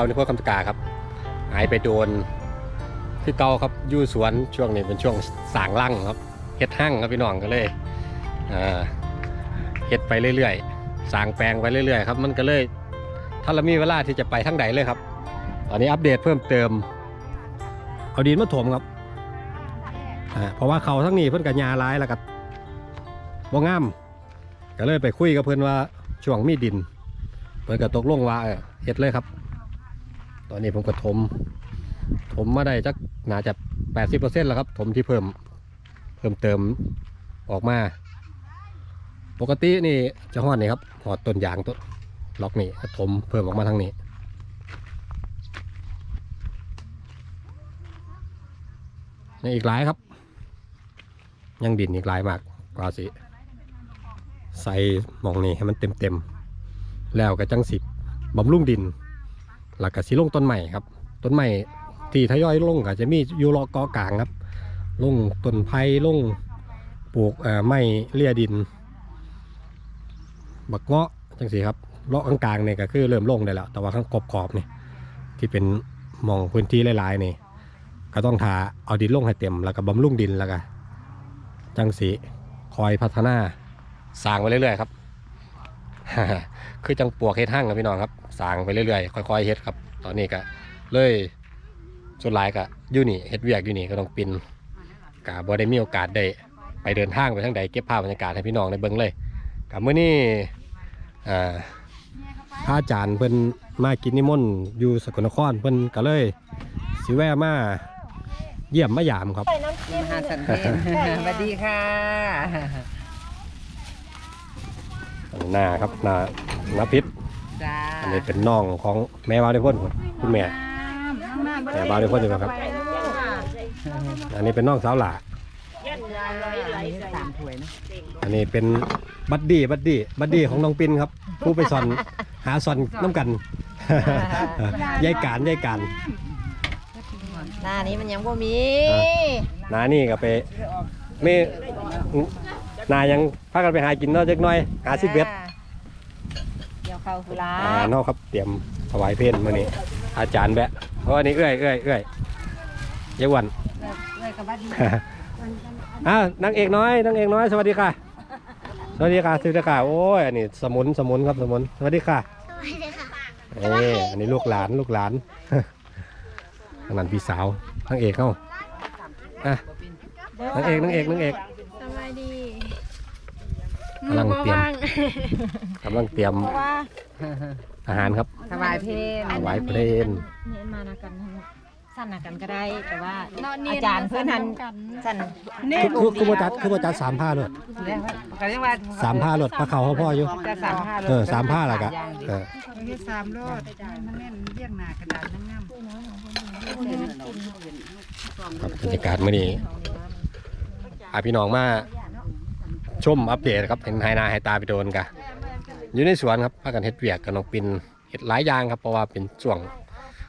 เบาในพวกคำตกาครับ หายไปโดนที่เก่าครับยู่สวนช่วงนี้เป็นช่วงสางลั่งครับเฮ็ดหั่งครับพี่น้องก็เลยเฮ็ดไปเรื่อยๆ สางแปลงไปเรื่อยๆครับมันก็เลยถ้าเรามีเวลาที่จะไปทั้งใดเลยครับ ตอนนี้อัปเดตเพิ่มเติม เอาดินมาถมครับเพราะว่าเขาทั้งนี้เพิ่นกับยาร้ายแล้วก็บ่งามก็เลยไปคุยกับเพื่อนว่าช่วงมีดินเพื่อนก็ตกลงว่าเฮ็ดเลยครับ ตอนนี้ผมก็ถม ถมมาได้จักหนาจะแปดสิบเปอร์เซ็นต์แล้วครับ ถมที่เพิ่ม เพิ่มเติมออกมา ปกตินี่จะหอดนี่ครับหอดต้นยางต้นล็อกนี่ถมเพิ่มออกมาทางนี้นี่อีกหลายครับ ยังดินอีกหลายมากกว่าสิใส่มองนี้ให้มันเต็มเต็มๆแล้วก็จังสิบำรุงดิน แล้วก็สิลงต้นใหม่ครับ ต้นใหม่ที่ทยอยลงก็จะมีอยู่รอกอกลางครับ ลงต้นไผ่ลงปลูกไม้เลียดิน บักเงาะจังสิครับเลาะกลางๆเนี่ยก็คือเริ่มลงได้แล้ว แต่ว่าข้างขอบๆนี่ที่เป็นมองพื้นที่หลายๆนี่ก็ต้องทาเอาดินลงให้เต็มแล้วก็บำรุงดินแล้วก็จังสิคอยพัฒนาสร้างไปเรื่อยๆครับ คือจังปวกเฮ็ดหั่งครับพี่น้องครับสร้างไปเรื่อยๆค่อยๆเฮ็ดครับ ตอนนี้ก็เลยส่วนหลายก็อยู่นี่เฮ็ดเวียกอยู่นี่ก็ต้องปินกะบ่ได้มีโอกาสได้ไปเดินทางไปทางใดเก็บภาพบรรยากาศให้พี่น้องได้เบิ่งเลยกับมื้อนี้อ่าพระอาจารย์เพิ่นมากินนิมนต์อยู่สกลนครเพิ่นก็เลยสิแวะมาเยี่ยมมายามครับใส่น้ำจิ้มมหาสันเพนสวัสดีค่ะ หน้าครับหน้าหน้าพิษจ้าอันนี้เป็นน้องของแม่วาวได้พ่นคุณแม่ แม่บ้านได้พ่นอยู่ครับ อันนี้เป็นน้องสาวหล่าอันนี้สามถ้วยนะอันนี้เป็นบัดดี้บัดดี้บัดดี้ของน้องปินครับ ผู้ไปสอนหาสอนน้ำกันยายการยายการหน้านี้มันยังบ่มีนานี่ก็ไปไม่ นายังพากันไปหากินเนาะจักหน่อยหาสิบเบ็ดเดี๋ยวเข้าคุลาอ่าเนาะครับเตรียมถวายเพลมื้อนี้ อาจารย์แบะเพราะอันนี้เอื้อยเอื้อยเอื้อยยายหวัน เลยกับบ้านดีอ้าวนางเอกน้อยนางเอกน้อยสวัสดีค่ะ สวัสดีค่ะสวัสดีค่ะโอ้ยอันนี้สมุนสมุนครับสมุนสวัสดีค่ะเอ้ยอันนี้ลูกหลานลูกหลานทางนั้นพี่สาวนางเอกเข้าอะนางเอกนางเอกนางเอกสบายดี กำลังเตรียมกำลังเตรียมอาหารครับถวายเพลงถวายเพลงเน้นมานะกันสั้นนะกันก็ได้แต่ว่าเนะอาจารย์เพื่อนทันกันสั้นคือคือคือบ่จัดคือบ่จัดสามผ้าเลยแล้วก็เรียกว่าสามผ้ารถปลาเขาเขาพ่ออยู่จะสามผ้าเออสามผ้าและกะเออที่สามรถมันแน่นเรียงหน้ากระดาษนั่งงามครับบรรยากาศมื้อนี้อาพี่น้องมา ชมอัปเดตครับเห็นไฮนาไฮตาไปโดนกะอยู่ในสวนครับพากันเฮ็ดเวียกกับน้องปินเฮ็ดหลายอย่างครับเพราะว่าเป็นช่วง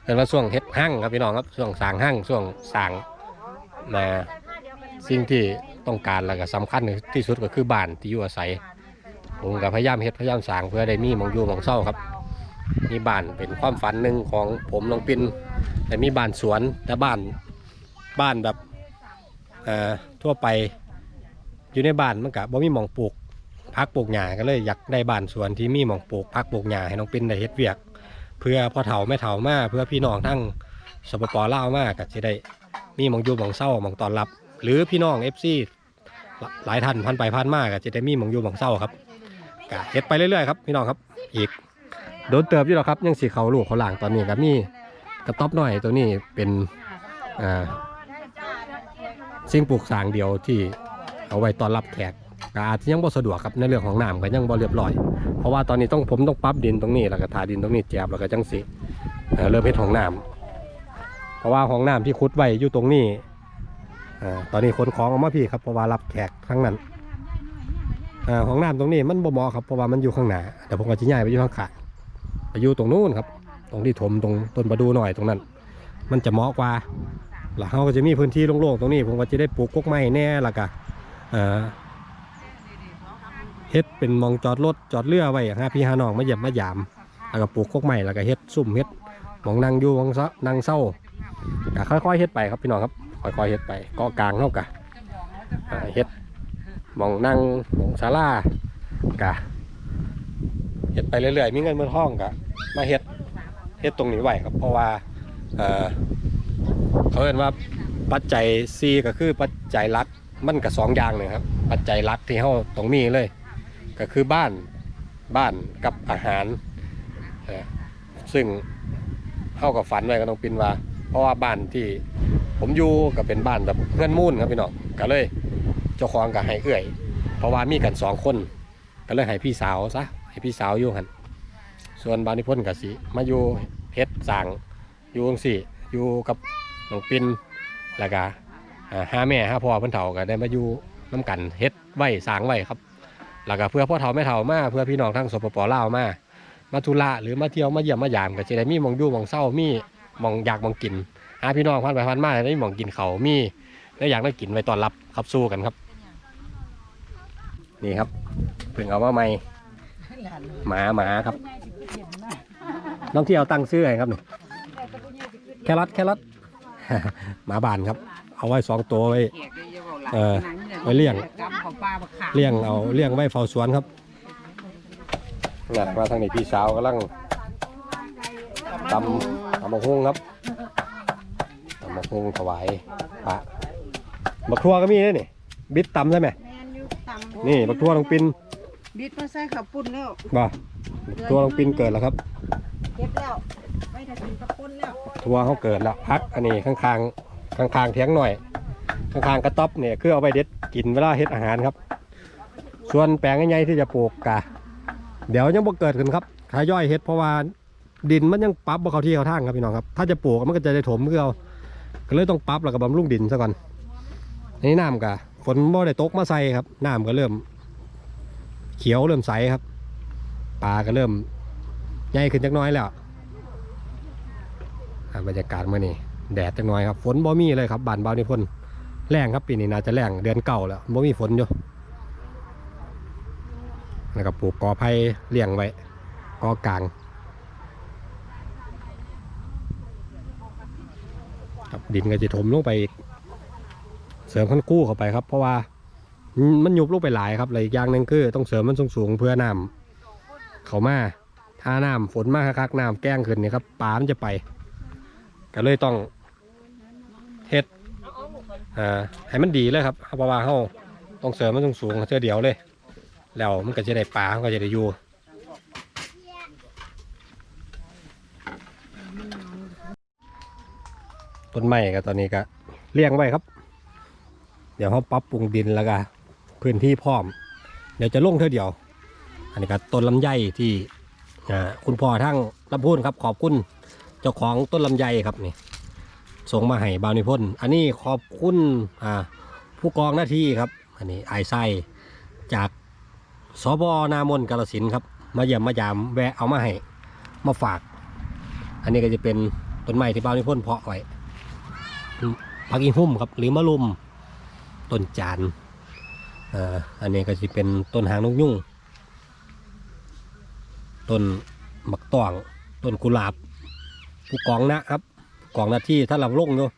เรียกว่าช่วงเฮ็ดหั่งครับพี่น้องครับช่วงสางหั่งช่วงสางมาสิ่งที่ต้องการแล้วก็สำคัญที่สุดก็คือบ้านที่อยู่อาศัยผมก็พยายามเฮ็ดพยายามสางเพื่อได้มีมองอยู่มองเศร้าครับ มีบ้านเป็นความฝันหนึ่งของผมน้องปินแต่มีบ้านสวนแต่บ้านบ้านแบบทั่วไป อยู่ในบ้านมันก็บ่มีหมองปลูกพักปลูกหญ้าก็เลยอยากได้บ้านสวนที่มีหมองปลูกพักปลูกหญ้าให้น้องปินได้เฮ็ดเวียก เพื่อพ่อเฒ่าแม่เฒ่ามาเพื่อพี่น้องทั้งสปปลาวมาก็จะได้มีหมองอยู่หมองเศร้าหมองตอนรับ หรือพี่น้อง FC หลายท่านพันไปพันมาก็จะได้มีหมองอยู่หมองเศร้าครับก็เฮ็ดไปเรื่อยๆครับพี่น้องครับอีกโดนเติบอยู่หรอกครับยังสีเขาลูกเขาหลางตอนนี้ครับมีกระต๊อบหน่อยตัวนี้เป็นอ่าสิ่งปลูกสร้างเดียวที่ เอาไว้ต้อนรับแขกก็อาจจะยังบ่สะดวกครับในเรื่องของน้ำก็ยังบ่เรียบร้อย เพราะว่าตอนนี้ต้องผมต้องปรับดินตรงนี้แล้วก็ทาดินตรงนี้แจบแล้วก็จังสิเริ่มเฮ็ดห้องน้ำเพราะว่าห้องน้ำที่ขุดไว้อยู่ตรงนี้อ่าตอนนี้ขนของออกมาพี่ครับเพราะว่ารับแขกทั้งนั้นอ่าของน้ำตรงนี้มันบ่เหมาะครับเพราะว่ามันอยู่ข้างหน้าแต่ผมก็จะย้ายไปอยู่ข้างข้างไปอยู่ตรงนู้นครับ ตรงที่ถมตรงต้นประดูหน่อยตรงนั้น มันจะเหมาะกว่าแล้วเขาก็จะมีพื้นที่โล่งๆตรงนี้ ผมก็จะได้ปลูกกกไม้แน่ละก็เอ่อ เฮ็ดเป็นมองจอดรถจอดเรือไว้หาพี่หาน้องมาเหยียบมาหยามแล้วก็ปลูกกกไม้แล้วก็เฮ็ดซุ่มเฮ็ดมองนั่งอยู่มองซะนั่งเศร้าก็ค่อยๆเฮ็ดไปครับพี่น้องครับค่อยๆเฮ็ดไปก็กลางเท่ากะอ่าเฮ็ดมองนั่งมองศาลากะเฮ็ดไปเรื่อยๆมีเงินมีทองกะมาเฮ็ดเฮ็ดตรงนี้ไว้ครับเพราะว่าเขาเรียกว่าปัจจัยซีก็คือปัจจัยหลัก มันก็สองอย่างเลยครับ ปัจจัยหลักที่เฮาต้องมีเลย ก็คือบ้านบ้านกับอาหารซึ่งเข้ากับฝันไว้ก็ต้องปินว่า เพราะว่าบ้านที่ผมอยู่ก็เป็นบ้านแบบเพื่อนมู่นครับพี่น้องก็เลยเจ้าของก็ให้เอื้อย เพราะว่ามีกันสองคน ก็เลยให้พี่สาวซะให้พี่สาวอยู่หันส่วนบานนิพนธ์กับสิมาอยู่เฮ็ดสั่งอยู่จังสี่อยู่กับน้องปินแล้วก็อ่า ห้าแม่ห้าพ่อเพิ่นเฒ่าก็ได้มาอยู่น้กันเฮ็ดไว้สางไว้ครับแล้วก็เพื่อพ่อเฒ่าแม่เฒ่ามาเพื่อพี่น้องทั้งสปปลาวมามาธุระหรือมาเที่ยวมาเยี่ยมมายามก็จะได้มีมองอยู่มองเศร้ามีมองอยากมองกินหาพี่น้องพันไปพันมาได้มีหมองกินเขามีได้อยากได้กินไว้ตอนรับครับสู้กันครับ นี่ครับเพิ่งเอามาใหม่หมาหมาครับ น้องที่เอาตังค์ซื้อให้ครับนี่แครอทแครอทหมาบานครับ เอาไว้สองตัวไว้เออไว้เลี้ยงกำของปลาบักขาวเลี้ยงเอาเลี้ยงไว้เฝ้าสวนครับนัดมาทางนี้พี่สาวกำลังตำตำมะฮุ่งครับตำมะฮุ่งถวายพระบักทั่วก็มีด้วยนี่บิดตำใช่ไหมแมนอยู่ต่ำนี่บักทั่วลงปินบิดมาใส่ข้าวปุ้นแล้วบ่บักทั่วลงปินเกิดแล้วครับเก็บแล้วไม่ได้กินข้าวปุ้นแล้วทั่วเขาเกิดแล้วพักอันนี้ข้างๆ ข้างๆเทียงหน่อย ข้างๆกระต๊อบเนี่ยคือเอาไปเด็ดกินเวลาเฮ็ดอาหารครับ ส่วนแปลงใหญ่ๆที่จะปลูกกะเดี๋ยวยังบ่เกิดขึ้นครับทายย่อยเฮ็ดเพราะว่าดินมันยังปรับบ่เข้าที่เข้าทางครับพี่น้องครับ ถ้าจะปลูกมันก็จะได้ถมคือเอาก็เลยต้องปรับแล้วก็บำรุงดินซะก่อนนนี้น้ำกะฝนบ่ได้ตกมาใส่ครับน้ำก็เริ่ม เขียวเริ่มใสครับปลาก็เริ่มใหญ่ขึ้นจักน้อยแล้วบรรยากาศเมื้อนี้ แดดจักหน้อยครับฝนบ่มีเลยครับบานบ่าวนิพนธ์แรงครับปีนี้น่าจะแรงเดือนเก่าแล้วบ่มีฝนอยู่แล้วก็ปลูกกอไผ่เลี้ยงไว้กอกลางครับดินก็จะถมลงไป เสริมขั้นกู้เข้าไปครับ เพราะว่ามันยุบลงไปหลายครับเลยอย่างหนึ่งคือต้องเสริมมันสูงๆเพื่อน้ำเขามาถ้าน้ำฝนมากคักน้ำแกล้งขึ้นนี่ครับปลามันจะไป ก็เลยต้องเฮ็ดอ่าให้มันดีเลยครับเพราะว่าเขาต้องเสริมมันสูงๆเท่าเดียวเลย แล้วมันก็จะได้ปลามันก็จะได้อยู่ต้นไม้ก็ตอนนี้ก็เลี้ยงไว้ครับ เดี๋ยวเขาปรับปรุงดินแล้วก็พื้นที่พร้อม เดี๋ยวจะลงเท่าเดียว อันนี้ก็ต้นลำไยที่คุณพ่อทั้งลำพูนครับขอบคุณ เจ้าของต้นลำไยครับนี่ส่งมาให้บาวนิพนธ์อันนี้ขอบคุณอ่าผู้กองหน้าที่ครับ อันนี้ไอไซจากสบนามนกาลสินครับมาเยี่ยมมายามแวะเอามาให้มาฝาก อันนี้ก็จะเป็นต้นไม้ที่บานนิพนธ์เพาะไว้ผักอีหุ่มครับ หรือมะลุมต้นจานอ่าอันนี้ก็จะเป็นต้นหางนกยุ่งต้นมักตองต้นกุหลาบ ผู้กองนะครับกองหน้าที่ถ้าเราลงอยู่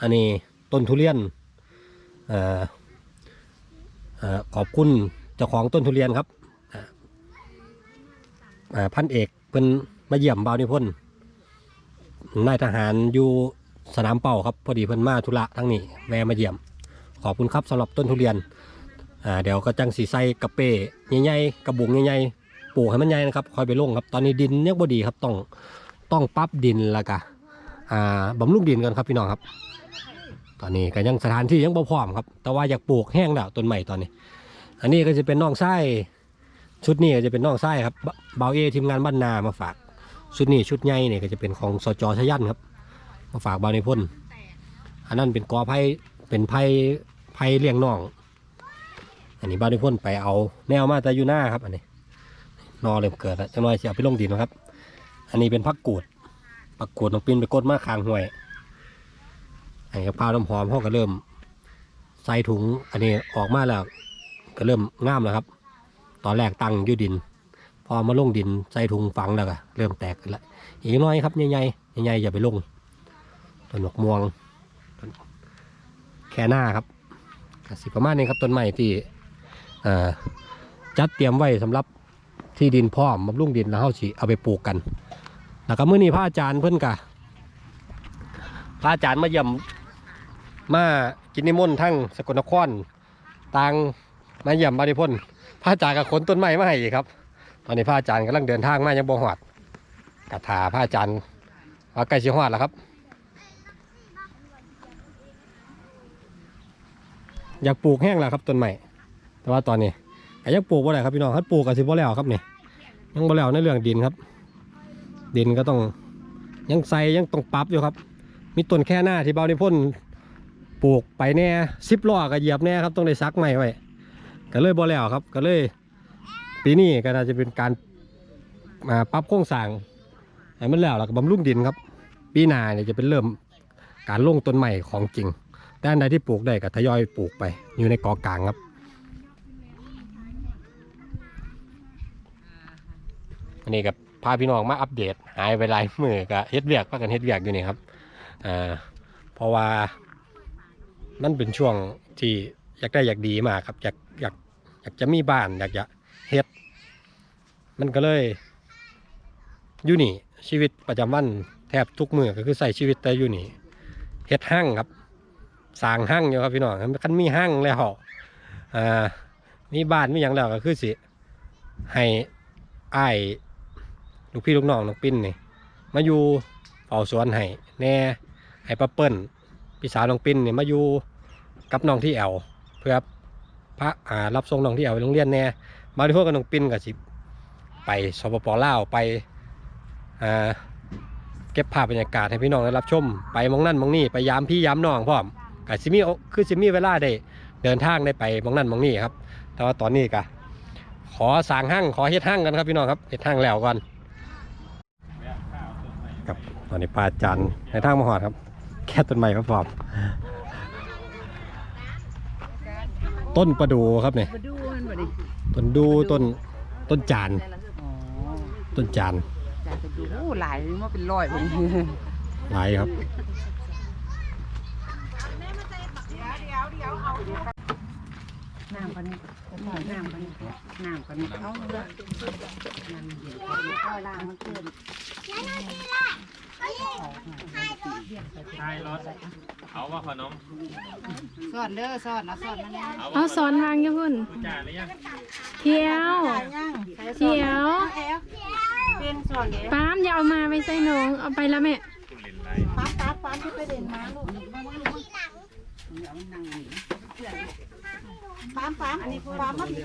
อันนี้ต้นทุเรียนอ่าอ่าขอบคุณเจ้าของต้นทุเรียนครับอ่าพันเอกเป็นมาเยี่ยมบ่าวนิพนธ์นายทหารอยู่สนามเป่าครับพอดีเพิ่นมาธุระทั้งนี้แวะมาเยี่ยม ขอบคุณครับสำหรับต้นทุเรียนอ่าเดี๋ยวก็จังสีใส่กระเป้ใหญ่ๆกระบุงใหญ่ๆปลูกให้มันใหญ่นะครับคอยไปลงครับ ตอนนี้ดินยังบ่ดีครับต้อง ต้องปรับดินแล้วก็อ่าบำรุงดินกันครับพี่น้องครับ ตอนนี้ก็ยังสถานที่ยังบ่พร้อมครับ แต่ว่าอยากปลูกแห้งแล้วต้นใหม่ตอนนี้ อันนี้ก็จะเป็นน้องไส้ชุดนี้ก็จะเป็นน้องไส้ครับบเบาเอทีมงานบ้านนามาฝาก ชุดนี้ชุดใหญ่เนี่ยก็จะเป็นของสจชยันครับ มาฝากบาในพ่นอันนั้นเป็นกอไผ่เป็นไผ่ไผ่เลี้ยงน้อง อันนี้บาวในพ่นไปเอาแนวมาแต่อยู่หน้าครับ อันนี้นอเริ่มเกิดแล้วจังน้อยจะเอาไปลงดินนะครับ อันนี้เป็นพักกูดพักกูดน้องปินไปกดมาคางห่วยอันนี้ข้าวน้ำหอมเขาก็เริ่ม ใส่ถุง อันนี้ออกมาแล้ว ก็เริ่มง่ามแล้วครับ ตอนแรกตั้งยู่ดิน พอมาลงดินใส่ถุงฝังแล้วก็เริ่มแตกแล้วอีกน้อยครับใหญ่ๆใหญ่ๆอย่าไปลงต้นหมกม่วงแค่หน้าครับสิประมาณนี้ครับต้นไม้ที่จัดเตรียมไว้สำหรับที่ดินพร้อมบำรุงดินแล้วเฮาสิเอาไปปลูกกัน แล้วก็มื้อนี้พระอาจารย์เพิ่นกะพระอาจารย์มาเยี่ยมมากินนิมนต์ทั้งสกลนครต่างมาเยี่ยมบาริพนพระอาจารย์ก็ขนต้นไม้มาให้อีกครับ ตอนนี้พระอาจารย์กำลังเดินทางมายังบ่ฮอดกะถาพระอาจารย์ว่าใกล้สิฮอดแล้วครับ อยากปลูกแห้งแล้วครับต้นไม้แต่ว่าตอนนี้ก็ยังปลูกบ่ได้ครับพี่น้องถ้าปลูกก็สิบ่แล้วครับนี่ยังบ่แล้วในเรื่องดินครับ ดินก็ต้องยังใส่ยังต้องปรับอยู่ครับ มีต้นแค่หน้าที่เบาได้พ่นปลูกไปแน่สิบล้อก็เหยียบแน่ครับต้องได้ซักใหม่ไว้ก็เลยบ่แล้วครับ ก็เลย ปีนี้ก็น่าจะเป็นการมาปรับโครงสร้างให้มันแล้วแล้วก็บำรุงดินครับ ปีหน้าเนี่ยจะเป็นเริ่มการลงต้นใหม่ของจริง แต่อันใดที่ปลูกได้ก็ทยอยปลูกไป อยู่ในกอกลางครับอันนี้กับ พาพี่น้องมาอัปเดต หายไปหลายมือกับเฮ็ดเวียกพากันเฮ็ดเวียกอยู่นี่ครับอ่าเพราะว่ามันเป็นช่วงที่อยากได้อยากดีมากครับอยากอยากอยากจะมีบ้านอยากจะเฮ็ด มันก็เลยอยู่นี่ชีวิตประจำวันแทบทุกมือก็คือใส่ชีวิตแต่อยู่นี่เฮ็ดห้างครับสร้างห้างอยู่ครับพี่น้องคันมีห้างแล้วอ่ามีบ้านมีอย่างแล้วก็คือสิให้อ้าย ลูกพี่ลูกน้องน้องปิ้นนี่มาอยู่เฝ้าสวนให้แหน่ให้ป้าเปิ้ลพี่สาวน้องปิ้นนี่มาอยู่กับน้องที่แอวเพื่อพระอ่ารับส่งน้องที่แอวไปโรงเรียนแน่มาที่พวกกับน้องปิ้นกับสิไปสปปลาวไปอ่าเก็บภาพบรรยากาศให้พี่น้องได้รับชม ไปมองนั่นมองนี่ไปยามพี่ยามน้องพร้อมกับซิมีโอคือซิมี่เวลาได้เดินทางได้ไปมองนั่นมองนี่ครับแต่ว่าตอนนี้กะขอสางห้างขอเฮ็ดห้างกันครับพี่น้องครับเฮ็ดห้างแล้วก่อน ตอนนี้ปลาจันในทางมหอดครับ แค่ต้นไม้ก็พร้อมต้นประดูครับเนี่ยมาดูมันบ่ดิต้นดูต้นต้นจานอ๋อต้นจานอยากจะดูโอ้หลายมาเป็นร้อยบ่ดิหลายครับน้ำกันนี่น้ำกันนี่น้ำกันนี่เอาเลยน้ำเย็นเอาล้างมันเกินใช่ร ถเอาว่าขนมสอดเด้อสอดนะสอดมันนะเอาสอนทางอยู่พุ่นผู้จ่าหรือยังเที่ยวเที่ยวเป็นส่วนเดียวป้ามอย่าเอามาไปใส่หนองเอาไปแล้วแม่คุณลินไรป้าป้าป้าที่ไปเด่นมาลูกเอามันนั่งนี่ป้าป้าอันนี้ป้ามาที่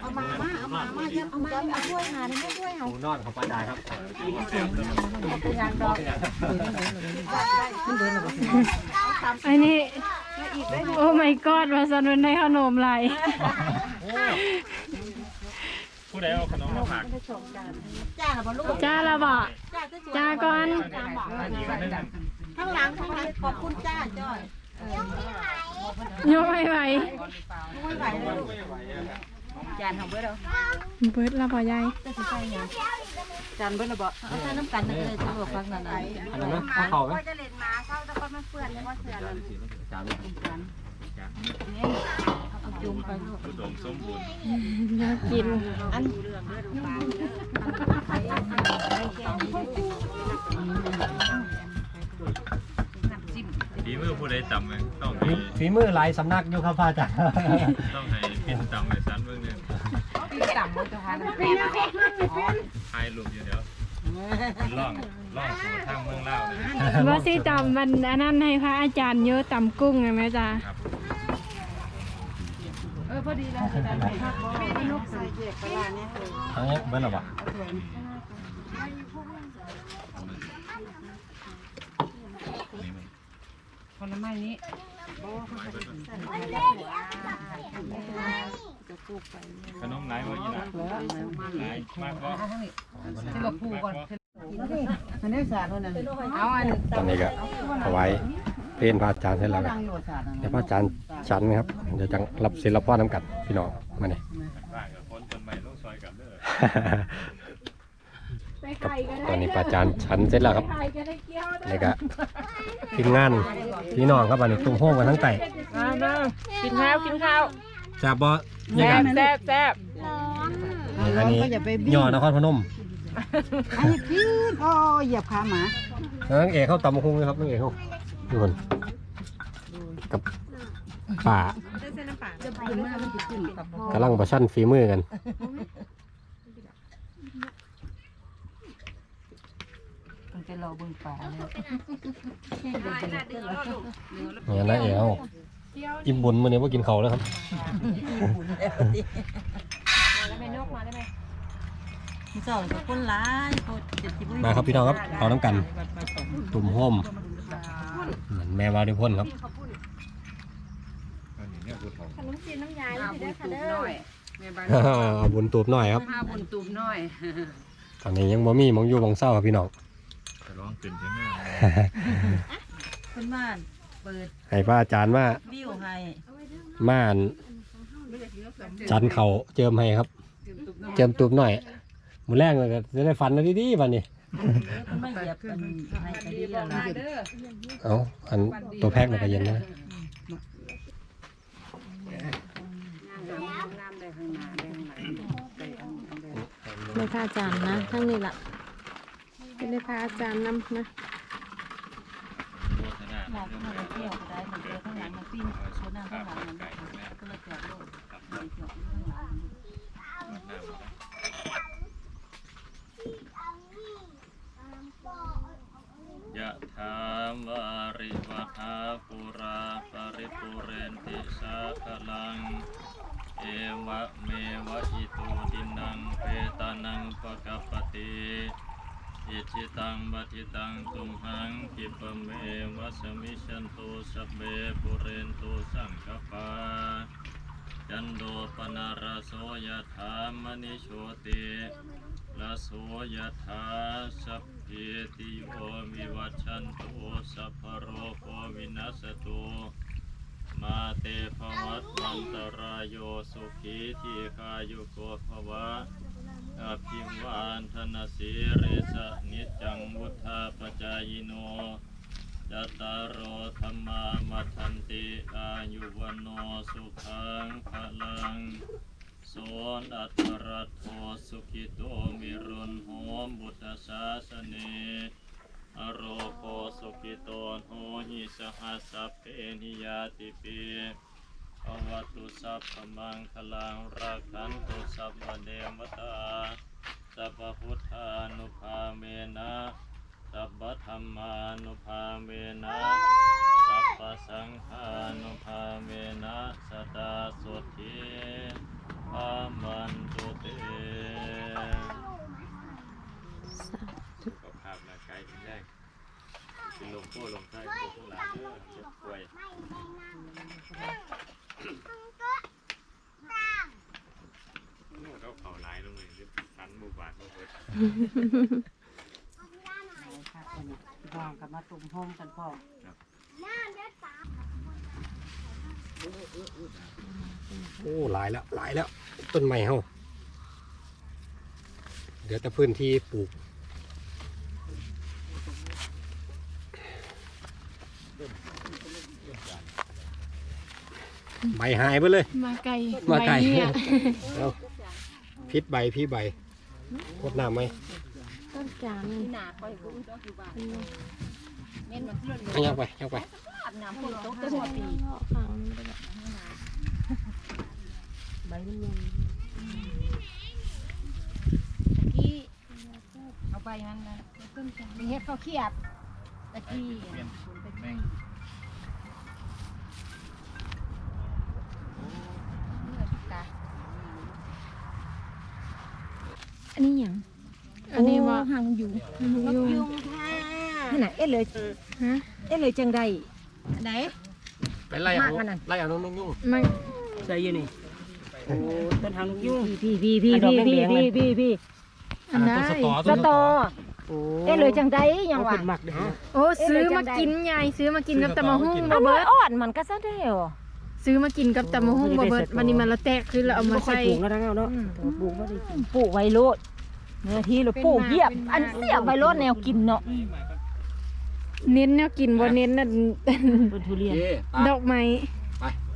เอามามาเอามามาเยอะเอามาเอาด้วยหาได้ด้วยหาหมูนอนของปลาดาครับเป็นยางดอกอันนี้โอ้ my god ว่าสันวันในขนมไหลายผู้ใดเอาขนมมาฝากจ้าหรอลูกจ้าละบ่จ้าก่อนอีกอันหนึงข้างหลังข้างหลังขอบคุณจ้าจ้อยยกไม่ไหวไม่ไหวเลยลูก จานของเบิดเอาเบิดละบ่ยายจะสิใส่ยังจานเบิดละบ่เอาใส่น้ำกันเลยจะบอกฟังนั่นไอ้อันนั้นนะข้าวเขาไหมจะเล่นมาเข้าตะกอนมาเปื่อนแล้วก็เสือเลยจานเอาจุ่มไปลูกผู้ดมสมบูรณ์อยากกินอันฝีมือผู้ใดต่ำเลยต้องให้ฝีมือหลายสำนักอยู่ครับพระอาจารย์ต้องให้ปินต่ำเลยสันเบิ่งเนี่ยต่ำมันจะหาน้ำแปดทายรูปอยู่เดี๋ยวล่องล่องสู่ทางเมืองเล่าวเลยว่าสิตำมันอันนั้นให้พระอาจารย์เยอะตำกุ้งไงแม่จ้าครับเออพอดีแล้วจานไปพักบ่นกใส่เจ็กปลาเนี่ยเอออันนี้เบิ้ลหรอวะผลไม้นี้ ขนมหลายว่าอีหล่ะหลายมากก็ที่บอกผูก่อนอันนี้สาดเท่านั้นเอาอันตอนนี้ก็เอาไว้เพลนพระอาจารย์ให้เราดังอยู่สาดเดี๋ยวพระอาจารย์ฉันนะครับเดี๋ยวจังรับศิลปะน้ำกัดพี่น้องมาเนี่ยว่างกับคนต้นไม้ลงซอยกันเด้อไปกับตอนนี้ป้าจานชันเสร็จแล้วครับนี่ก็ทีมงานพี่น้องครับอันนี้ตุ้มโฮมกันทั้งไต่มามากินข้าวกินข้าว แซ่บบ่นี่แซ่กันบแซ่บแซ่บนี่อันนี้ก็อย่าไปบี้ย่อนครพนมอันนี้พี่พ่อเหยียบขาหมานางเอกเข้าตำบักคุงเลยครับนางเอกเขาดูคนกับป่าจะกินมากมันจะกินกับพ่อกำลังประชันฝีมือกัน มันจะรอเบิ่งป่าเลยอย่างนั้นเอกเขา อิ่มบุญมื้อนี้ว่ากินเขาวแล้วครับสองกับคนร้ายเขาจะจิบมาครับพี่น้องครับเอาน้ำกัน ตุ่มโฮมเหมือนแม่วาริพ่นครับอันนี้เนี่ยพูดเขาขนมจีนน้ำยาข้าวบุญตูบน้อยแม่บ้านเอาบุญตูบหน่อยครับข้าวบุญตูบน้อยตอนนี้ยังบ่มีหมองอยู่หมองเศร้าครับพี่น้องจะร้องเป็นใช่ไหมคนบ้าน เปิดให้พระอาจารย์มาวิวให้ม่านจันเขาเจิมให้ครับ เจิมตูบหน่อยมือแรกเลยก็จะได้ฟันดีๆวันนี้คนไม่เหยียบกันให้กันดีแล้วนะเอาอันตัวแพ็กมันก็เย็นนะงามได้ข้างหน้าได้ข้างหลังได้ข้างหลังได้ไม่พาอาจารย์นะทั้งนี้ล่ะไม่ได้พาอาจารย์นำนะโฆษณางหลังเที่ยวก็ได้เหมือนเดิมข้างหลังมันปิ้นชนหน้าข้างหลังมันก็เลยจอดรถจอดข้างหลังยะถามวาริวหาปุราปริปุเรนติสาคลัง เอวะเมวะอิโตดินังเปตานังปะกปติ อิจิตังบัจิตังตุมหังกิปเมวะสมิชันโตสัพเบปุเรนโตสังกปาจันโดปนาราโสยถามณิโชติละโสยถาสัพพิติโยวิวัชันตุสัพพะโรโควินัสตุมาเตภวัตวันตรายโยสุขีทีคายุโกภวะ อภิวานธนสีริสนิจังวุธาปจายโนจัตตารโอธรรมามัทันติอายุวันโนสุขังพลังโสนอัตรัตโทสุขิโตมิรุนโหมบุตตศาสเนอโรโคสุขิโตโหหิสหัสสเพนิยาติปี ภวตุสัพพมังคลังรักขันตุสัพพเดวตาสัพพพุทธานุภาเมนะสัพพธรรมานุภาเมนะสัพพสังฆานุภาเมนะสตาสุทีอามันตุเตก็ภาพร่างกายแข็งแรงเป็นลมโป้ลมไส้ลมข้างหลังเด้อเจ็บป่วยเขาเผาหลายลงเลยสันหมู่บ้านหมู่เบิด ค่ะคนนี้พี่น้องกับมาตุ่มโฮมกันพ่อโอ้หลายแล้วหลายแล้ว ต้นไม้เฮาเดี๋ยวแต่พื้นที่ปลูกใบหายไปเลย มาไกลมาไกล ใบเนี่ย เอาพิษใบพี่ใบ พดน้ำไหมต้นจานนี่หนาคอยกุ้งต้องอยู่บ้านเม่นมันเลื่อนเอายังไปยังไปอาบน้ำฝนตกต่หัวปีเลาะฝังไปแบบใบมันยังกี้เอาไปนั่นนะต้นจานมีเฮ็ดข้าวเขียบตะกี้แม่ง อันนี้หยังอันนี้ว่าหางอยู่ยุงยุงค่ะขนาดเอ็ดเลยฮะเอ็ดเลยจังใดไหนไปไล่เอามากกว่านั้นไล่เอาน้องยุ่งมันใส่ยี่นี่โอ้ต้นทางนกยุงพี่พี่พี่พี่พี่พี่พี่พี่อันไหนตัวสตอสตอโอ้เอ็ดเลยจังใดยังวะเป็นหมักเด้อโอ้ซื้อมากินยายซื้อมากินกับตำมะฮุ่งเอาบ่มาเบิดอ่อนมันก็ซะได้เหรอซื้อมากินกับตำมะฮุ่งบ่เบิดวันนี้มันละแตกคือเราเอามาบ่ค่อยใส่ปลูกแล้วทั้งเอาเนาะแต่ว่าปลูกบ่ได้กินปลูกไว้โลด เนื้อที่เราปลูกเหยียบ อันเสียบไปรถแนวกินเนาะเน้นแนวกินบ่เน้นนั่นเป็นทุเรียนดอกไม้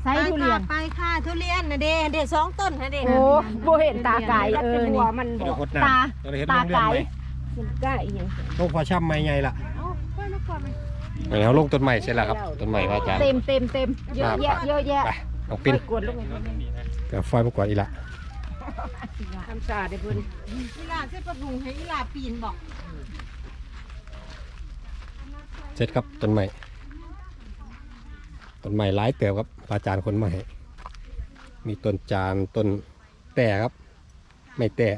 ไส้ทุเรียนไปค่ะทุเรียนนะเด้เด้สองต้นนะเด้โอ้โบเห็นตาไก่เออนี่มันเดี๋ยวหดตาน้ำเราเห็นตาโรงเรียนไก่ไหมใกล้ยังโรคพอช่ำไม่ไงล่ะแล้วลงต้นใหม่เสร็จแล้วครับต้นใหม่ว่าอาจารย์เต็มเต็มเต็มเยอะแยะเยอะแยะไปน้องปิ้นกดลงเดี๋ยวไฟมากกว่าอีกละ ทำซาได้เพิ่นอีหลาเส้นประดุงให้อีหลาปีนบอกเสร็จครับต้นใหม่ต้นใหม่หลายเติบครับอาจารย์คนใหม่ มีต้นจานต้นแต่ครับ ไม่แต่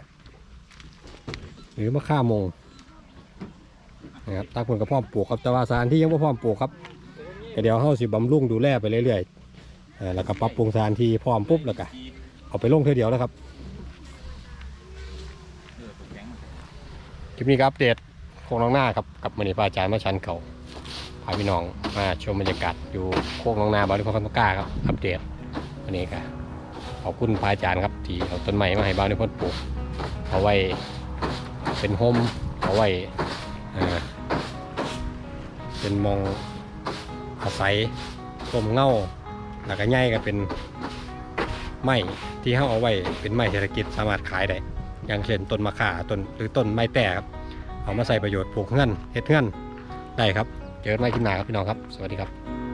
หรือมะข่ามงนะครับตั้งคนก็พร้อมปลูกครับแต่ว่าสถานที่ยังไม่พร้อมปลูกครับก็เดี๋ยวเขาสิบำรุงดูแลไปเรื่อยๆเอ่อแล้วก็ปรับปรุงสถานที่พร้อมปุ๊บแล้วก็เอาไปลงเท่อเดียวแล้วครับ คลิปนี้ก็อัปเดตโคกน้องหน้าครับกับมณีพระอาจารย์มาชันเขาพาพี่น้องมาชมบรรยากาศอยู่โคกน้องนาบาริพนธ์ต้นกล้าครับอัปเดตวันนี้ก็ขอบคุณพระอาจารย์ครับที่เอาต้นไม้มาให้บ้านนิพนธ์ปลูกเอาไว้เป็นโฮมเอาไว้เป็นมองอาศัยต้มเง่าแล้วก็ใหญ่ก็เป็นไม้ที่เขาเอาไว้เป็นไม้เศรษฐกิจสามารถขายได้ อย่างเช่นต้นมะข่าต้นหรือต้นไม้แต่ครับเอามาใส่ประโยชน์ปลูกเงื่อนเฮ็ดเงื่อนได้ครับ เจอกันใหม่คลิปหน้าครับพี่น้องครับ สวัสดีครับ